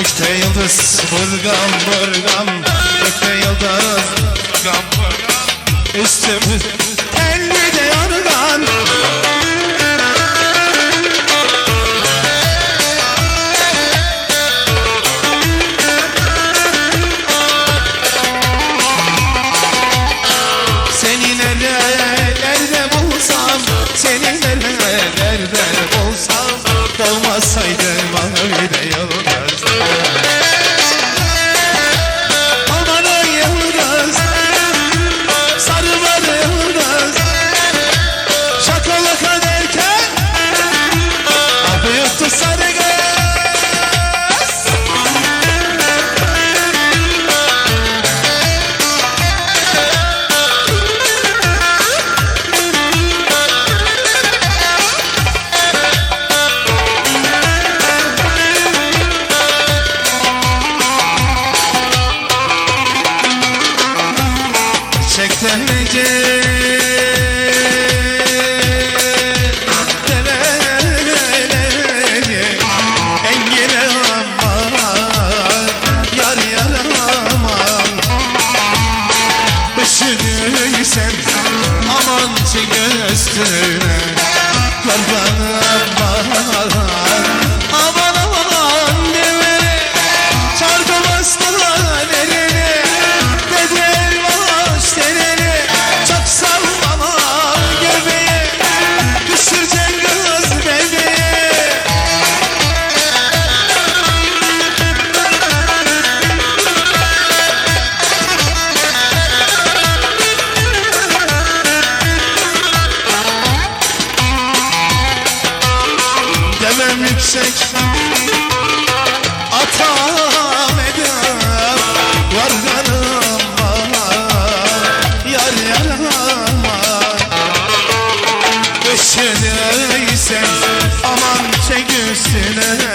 Gökte yıldız vırgam vırgam Gökte yıldız vırgam vırgam Üstümüz sevecek Kalem yüksek. Atam eder Var yanıma Yar yanıma Köşedeysen Aman çek üstüne